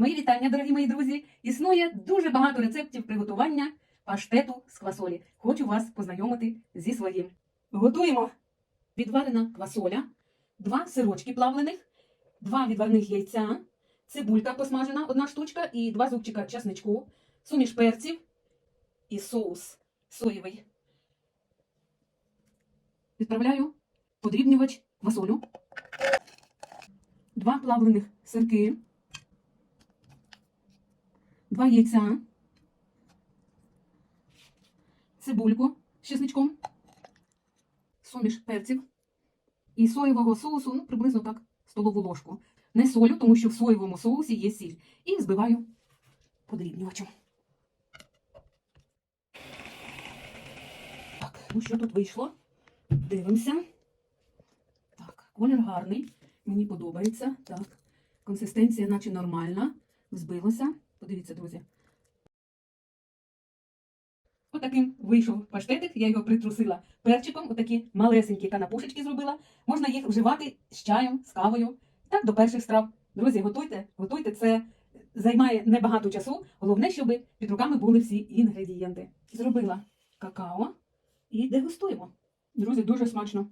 Мої вітання, дорогі мої друзі. Існує дуже багато рецептів приготування паштету з квасолі. Хочу вас познайомити зі своїм. Готуємо відварена квасоля, два сирочки плавлених, два відварних яйця, цибулька посмажена, одна штучка, і два зубчика часничку, суміш перців і соус соєвий. Відправляю подрібнювач квасолю, два плавлених сирки, два яйця, цибульку з чесничком, суміш перців і соєвого соусу, ну, приблизно так, столову ложку. Не солю, тому що в соєвому соусі є сіль. І збиваю подрібнювачем. Так, ну що тут вийшло? Дивимося. Так, колір гарний. Мені подобається. Так, консистенція наче нормальна. Взбилося. Подивіться, друзі. Отаким вийшов паштетик, я його притрусила перчиком, отакі малесенькі канапушечки зробила. Можна їх вживати з чаєм, з кавою. Так, до перших страв. Друзі, готуйте, готуйте, це займає небагато часу. Головне, щоб під руками були всі інгредієнти. Зробила какао і дегустуємо. Друзі, дуже смачно.